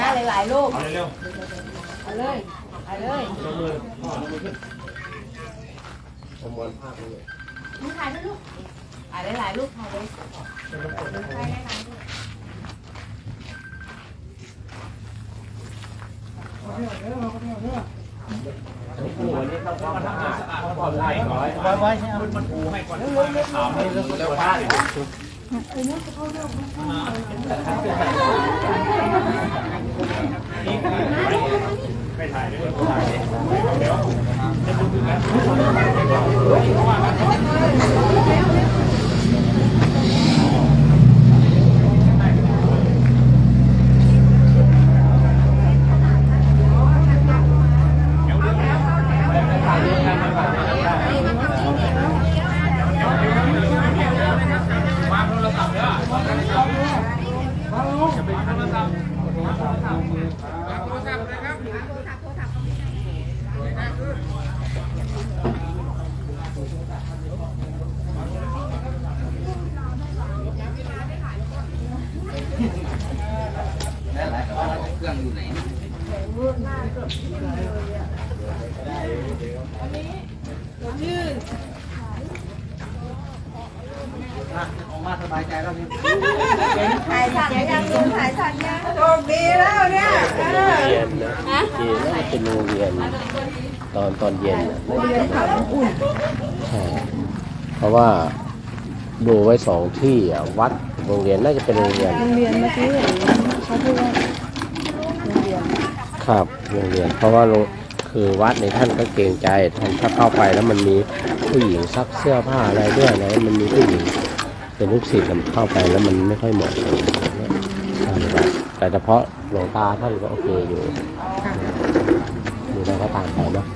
นะหลายๆลูกเอาเร็วเอาเลยเอาเลยๆลงมือพ่อลงมือขึ้นประมวลภาพนี้มึงถ่ายด้วยลูกถ่ายหลายๆลูกถ่ายเลยถ่ายหลายๆลูกวันนี้ต้องทำความสะอาดก่อนไล่ก่อนไว้ไว้ใช่ไหมมันปูให้ก่อนถามให้เรื่องแล้วว่า ไม่ถ่ายด้วยถ่ายเดี๋ยวจะดูกันออกมาสบาย ใจแล้วนี่ถ่ายทันยังถ่ายทันยังโชคดีแล้วเนี่ยเออเรียนนะที่น่าจะเป็นโรงเรียน ตอนตอนเย็นนะเรียนเขาอุ่นใช่เพราะว่าดูไว้สองที่อะวัดโรงเรียนน่าจะเป็นโรงเรียนโรงเรียนเมื่อกี้เห็นเขาพูดว่าโรงเรียนครับโรงเรียน เพราะว่าโรงคือวัดในท่านก็เกรงใจท่านถ้าเข้าไปแล้วมันมีผู้หญิงซักเสื้อผ้าอะไรด้วยนะมันมีผู้หญิง เป็นลูกศิษย์เข้าไปแล้วมันไม่ค่อยเหมาะสมใช่ครับแต่เฉพาะหลวงตาท่านก็โอเคอยู่ค่ะดูแล้วก็ตามไปเนาะ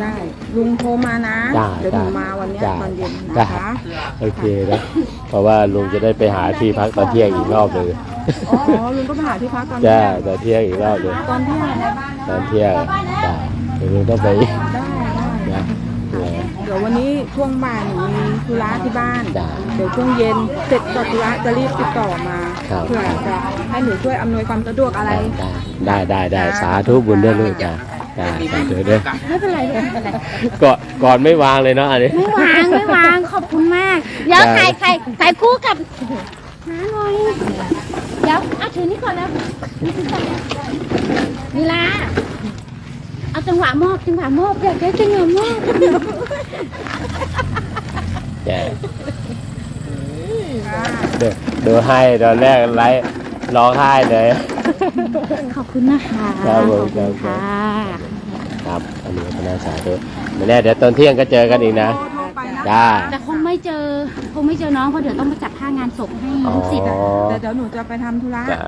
ได้ลุงโทรมานะได้เดี๋ยวหนูได้มาวันเนี้ยได้ตอนเย็นได้นะคะโอเคนะ เพราะว่าลุงจะได้ไปหาที่พักตอนเที่ยงอีกรอบเลยอ๋อลุงก็มาหาที่พักตอนจ้าเที่ยงตอนเที่ยงอีกรอบเลยตอนเที่ยงได้ตอนเที่ยงจ้าเดี๋ยวลุงต้องไปได้นะเออเดี๋ยววันนี้ช่วงบ่ายหนูมีธุระที่บ้าน จ้าเดี๋ยวช่วงเย็นเสร็จจากธุระจะรีบติดต่อมาครับ เพื่อจะให้หนูช่วยอำนวยความสะดวกอะไร ได้ได้ได้สาธุบุญด้วยลูกจ้าจ้าสาธุด้วยไม่เป็นไรไม่เป็นไรก่อนก่อนไม่วางเลยเนาะอันนี้ ไม่วางไม่วางขอบคุณมาก เดี๋ยวได้ ถ่ายถ่ายถ่ายคู่กับน้าหน่อยเดี๋ยวเอาถือนี่ก่อนนะนี่ละ เอาจังหวะมอบจังหวะมอบอยากได้จังหวะมอบจ้าเดี๋ยวดูให้ตอนแรกไลฟ์ร้องไห้เลย ขอบคุณนะคะครับผมขอบคุณครับค่ะครับ อันนี้ก็น่าสาธุไม่แน่เดี๋ยวตอนเที่ยงก็เจอกันอีกนะจ้าแต่คงไม่เจอ คงไม่เจอน้องเพราะเดี๋ยวต้องมาจัดค่างานศพให้อ๋อลูกศิษย์อะแต่เดี๋ยวหนูจะไปทำธุระจ้า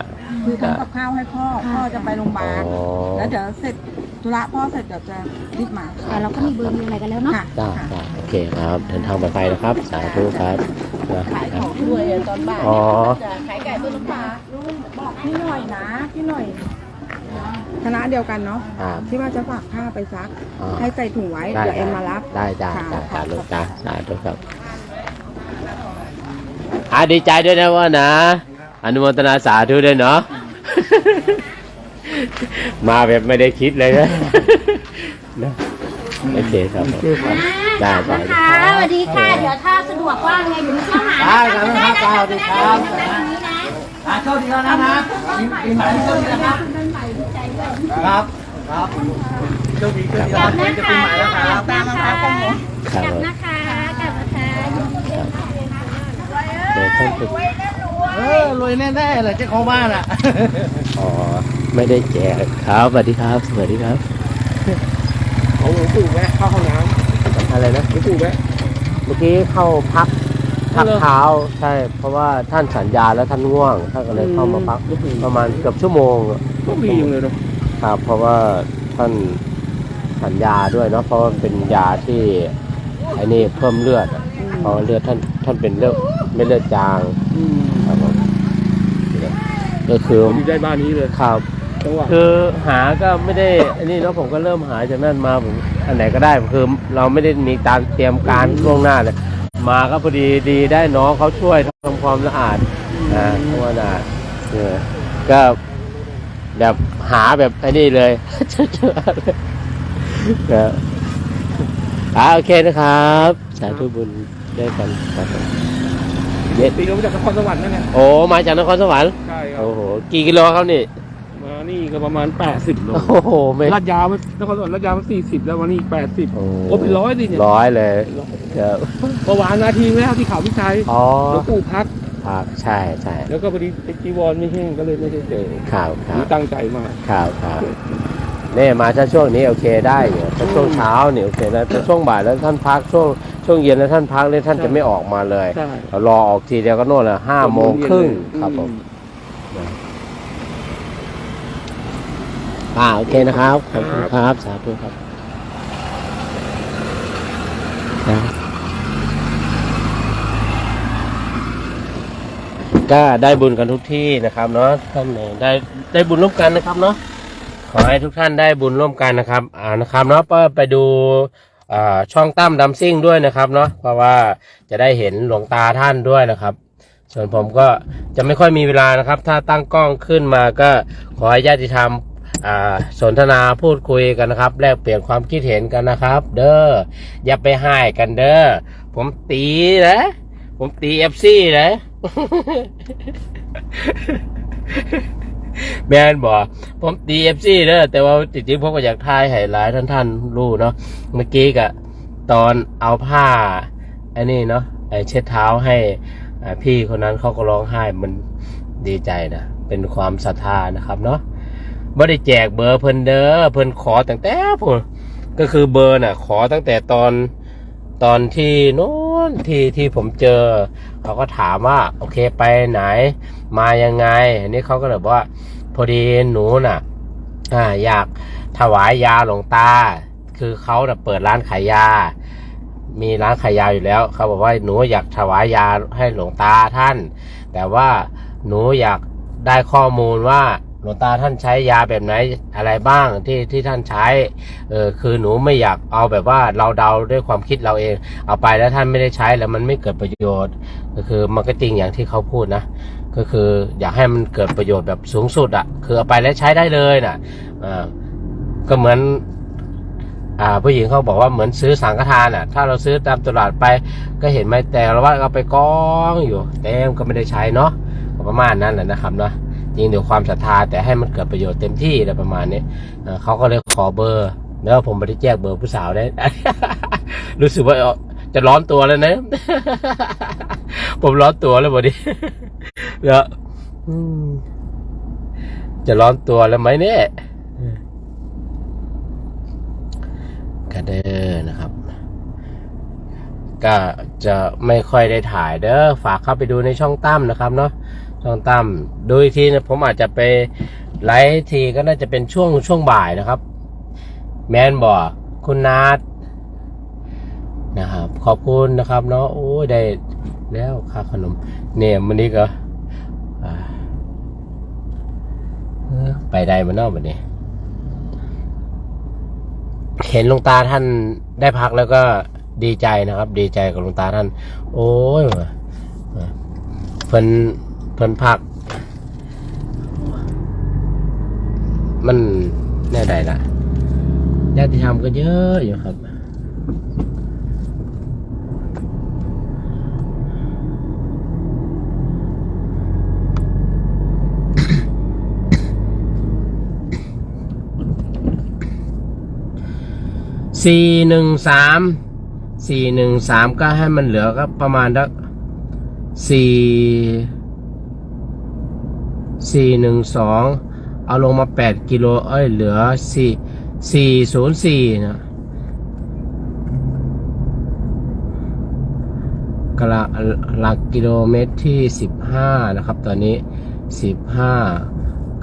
คือทำกับข้าวให้พ่อ พ่อจะไปโรงพยาบาล อ๋อ แล้วเดี๋ยวเสร็จธุระพ่อเสร็จเดี๋ยวจะรีบมาแต่เราก็มีเบอร์มีอะไรกันแล้วเนาะ ค่ะจ้าค่ะจ้าโอเคครับเดินทางปลอดภัยนะครับ สาธุครับนะคขายรัขบองด้วยตอนบ่ายอ๋อจะขายไก่ต้นน้ำปลา ลุงบอกพี่หน่อยนะพี่หน่อยคณะเดียวกันเนาะครับที่ว่าจะฝากผ้าไปซักอ๋อให้ใส่ถุงไว้ได้เดี๋ยวเอ็มมารับ ได้จ้าค่ะจ้าค่ะจ้าลูกจ้าสาธุครับอ่าดีใจด้วยนะว่านะ อนุโมทนาสาธุด้วยเนาะ มาแบบไม่ได้คิดเลยนะนะโอเคครับผมได้ได้นะคะสวัสดีค่ะ เดี๋ยวถ้าสะดวกว่างไงเดี๋ยวมาเข้าหาได้ครับครับสวัสดีครับได้ตรงนี้นะอ่าโชคดีแล้วนะครับปีใหม่โชคดีนะครับครับครับโชคดีโชคดีกลับจะนะปีคะใหม่แล้วครับกลับนะคะครักลับบนะคะกลับนะคะเดี๋ยวท่านจะ เออรวยแน่ๆเลยเจ้าของบ้านอะ อ๋อ ไม่ได้แจกครับสวัสดีครับ สวัสดีครับของหลวงปู่แวะเข้าห้องน้อะไรนะำหลวงปู่แวะเมื่อกี้เข้าพักพักเหรอเท้าใช่ เพราะว่าท่านสัญญาแล้วท่านง่วงท่านก็เลยเข้ามาพักประมาณเกือบชั่วโมงอะก็มีเลยเนาะครับ เพราะว่าท่านสัญญาด้วยเนาะเพราะว่าเป็นยาที่ไอ้นี่เพิ่มเลือดอะเพราะว่าเลือดท่านท่านเป็นเลือดไม่เลือดจาง ครับผมก็คืออยู่ได้บ้านนี้เลยครับจังหวะคือหาก็ไม่ได้อันนี้แล้วผมก็เริ่มหาจากนั่นมาผมอันไหนก็ได้คือเราไม่ได้มีการเตรียมการล่วงหน้าเลยมาก็พอดีดีได้น้องเขาช่วยทำความสะอาดนะทำความสะอาดเออก็แบบหาแบบไอ้นี่เลยเจอเลยนะอ่าโอเคนะครับ สาธุบุญด้วยกันครับผม เย็ดตีลงมาจากนครสวรรค์นั่นแหละโอ้มาจากนครสวรรค์ใช่ครับ โอ้โหกี่กิโลครับนี่มานี่ก็ประมาณ 80โลโอ้โหไม่ลาดยาวมันนครสวรรค์ลาดยาวมัน40 แล้ววันนี้80โอ้โอ้เป็นร้อยดิเนี่ยร้อยเลยครับเมื่อวานนาทีแล้วที่เขาพิชัยอ๋อหลวงปู่พักครับใช่ใช่แล้วก็พอดีไอ้จีวรไม่แห้งก็เลยไม่ได้เจอข่าวครันี่บตั้งใจมาข่าวครับนี่มาถ้าช่วงนี้โอเคได้อยู่ถ้าช่วงเช้านี่โอเคนะถ้าช่วงบ่ายแล้วท่านพักช่วง ช่วงเย็นแล้วท่านพักเลยท่านจะไม่ออกมาเลยใช่เรารอออกทีเดียวก็โน่นละห้าโมงครึ่งครับผมอ่าโอเคนะครับขอบคุณครับสาธุครับนะก็ได้บุญกันทุกที่นะครับเนาะท่านเนี่ยได้ได้บุญร่วมกันนะครับเนาะขอให้ทุกท่านได้บุญร่วมกันนะครับ อ่านะครับเนาะก็ไปดูอ่า ช่องตั้มดัมซิ่งด้วยนะครับเนาะเพราะว่าจะได้เห็นหลวงตาท่านด้วยนะครับ ส่วนผมก็จะไม่ค่อยมีเวลานะครับ ถ้าตั้งกล้องขึ้นมาก็ขอให้ญาติธรรมสนทนาพูดคุยกันนะครับ แลกเปลี่ยนความคิดเห็นกันนะครับ เด้ออย่าไปให้กันเด้อผมตีนะผมตีเอฟซีนะ แมนบอกผมตีเอฟซีเด้อแต่ว่าจริงๆผมก็อยากทายให้หลายท่านท่านรู้เนาะเมื่อกี้กะตอนเอาผ้าไอ้นี่เนาะไอเช็ดเท้าให้พี่คนนั้นเขาก็ร้องไห้มันดีใจนะเป็นความศรัทธานะครับเนาะไม่ได้แจกเบอร์เพิ่นเด้อเพิ่นขอตั้งแต่ผมก็คือเบอร์น่ะ ขอตั้งแต่ตอนตอนที่โน้ นที่ที่ผมเจอ เขาก็ถามว่า โอเคไปไหน มายังไง อันนี้เขาก็เลยบอกว่า พอดีหนูน่ะอ่าอยากถวายยาหลวงตา คือเขาน่ะเปิดร้านขายยา มีร้านขายยาอยู่แล้ว เขาบอกว่าหนูอยากถวายยาให้หลวงตาท่าน แต่ว่าหนูอยากได้ข้อมูลว่า หลวงตาท่านใช้ยาแบบไหนอะไรบ้างที่ที่ท่านใช้เออคือหนูไม่อยากเอาแบบว่าเราเดาด้วยความคิดเราเอง เอาไปแล้วท่านไม่ได้ใช้แล้วมันไม่เกิดประโยชน์ ก็คือมันก็จริงอย่างที่เขาพูดนะก็คืออยากให้มันเกิดประโยชน์แบบสูงสุดอะ่ะ คือเอาไปแล้วใช้ได้เลยนะอ่าก็เหมือนอ่าผู้หญิงเขาบอกว่าเหมือนซื้อสังฆทานอะ่ะ ถ้าเราซื้อตามตลาดไป ก็เห็นไหมแต่เราว่าเอาไปกองอยู่เต็มก็ไม่ได้ใช้เนาะประมาณนั้นแหละนะครับเนาะ จริงเดี๋ยวความศรัทธาแต่ให้มันเกิดประโยชน์เต็มที่อะไรประมาณนี้เขาก็เลยขอเบอร์ แล้วผมไม่ได้แจ้งเบอร์ผู้สาวได้ รู้สึกว่าจะร้อนตัวแล้วนะ ผมร้อนตัวแล้วบอดีแล้วอืมจะร้อนตัวแล้วไหมเนี่ยกระเด้อนะครับ ก็จะไม่ค่อยได้ถ่ายเด้อฝากเข้าไปดูในช่องตั้มนะครับเนาะ ช่องตั้มดูอีกทีนะผมอาจจะไปไลฟ์ทีก็น่าจะเป็นช่วงช่วงบ่ายนะครับ แมนบอกคุณนัทนะครับ ขอบคุณนะครับเนาะโอ้ยได้แล้วค่าขนม เนี่ยมันนี้ก็ไปได้มานอกแบบนี้ เห็นหลวงตาท่านได้พักแล้วก็ดีใจนะครับ ดีใจกับหลวงตาท่าน โอ้ยเพิ่น เพิ่นพัก มันแน่ใดล่ะญาติธรรมก็เยอะอยู่ครับสี่หนึ่งสามสี่หนึ่งสามก็ให้มันเหลือก็ประมาณสักสี่ สี่หนึ่งสองเอาลงมาแปดกิโล เอ้ย เหลือสี่สี่ศูนย์สี่นะกะละหลักกิโลเมตรที่สิบห้านะครับ ตอนนี้สิบห้า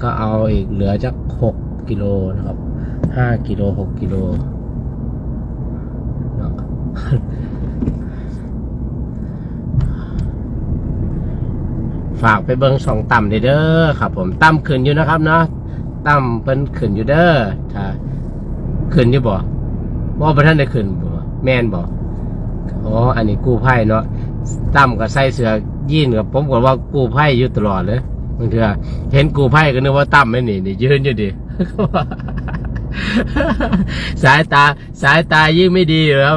ก็เอาอีกเหลือจากหกกิโลนะครับห้ากิโลหกกิโล ฝากไปเบิ้งสองต่ำเด้อครับผมต่ำขึ้นอยู่นะครับเนาะต่ำเพิ่นขึ้นอยู่เด้อถ้าขึ้นอยู่บ่บ่ประท่านได้ขึ้นบ่แม่นบ่อ๋ออันนี้กู้ภัยเนาะต่ำกับใส่เสื้อยีนกับผมก็ว่ากู้ภัยอยู่ตลอดเลยบางเถื่อเห็นกู้ไพ่ก็นึกว่าตั้มไม่หนีนี่ยืนอยู่ดิสายตาสายตายิ่งไม่ดีอยู่แล้ว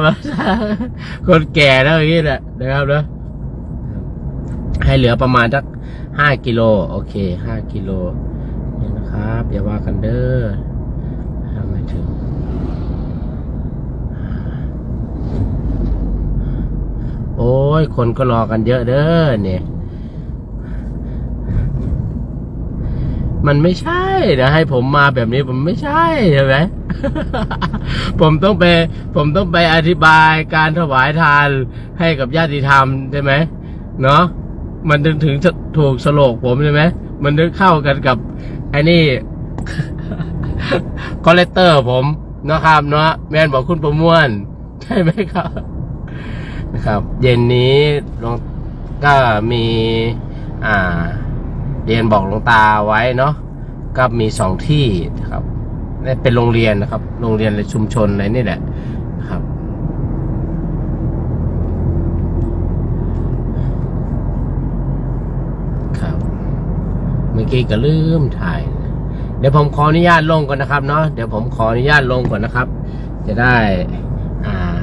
คนแก่แล้วอย่างนี้แหละนะครับเนาะให้เหลือประมาณสัก ห้ากิโลโอเคห้ากิโลนี่นะครับอย่าว่ากันเด้อทำไมถึงโอ้ย คนก็รอกันเยอะเด้อเนี่ยมันไม่ใช่นะให้ผมมาแบบนี้ผมไม่ใช่ใช่ไหมผมต้องไป ผมต้องไปอธิบายการถวายทานให้กับญาติธรรมใช่ไหมเนาะ มันถึงถึงจะถูกสโลกผมใช่ไหมมันถึงเข้ากันกับไอ้นี่คอเลสเตอร์ผมนะครับเนาะแมนบอกคุณประมวล ใช่ไหมครับนะครับ เย็นนี้ลงก็มีอ่า เรียนบอกหลวงตาไว้เนาะก็มีสองที่นะครับนี่เป็นโรงเรียนนะครับ โรงเรียนในชุมชนอะไรนี่แหละนะครับ ครับ เมื่อ กี้ก็ลืมถ่าย เดี๋ยวผมขออนุญาตลงก่อนนะครับเนาะเดี๋ยวผมขออนุญาตลงก่อนนะครับ จะได้อ่า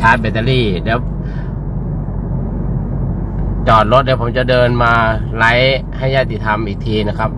ชาร์จแบตเตอรี่เดี๋ยวจอดรถเดี๋ยวผมจะเดินมาไลฟ์ให้ญาติธรรมอีกทีนะครับ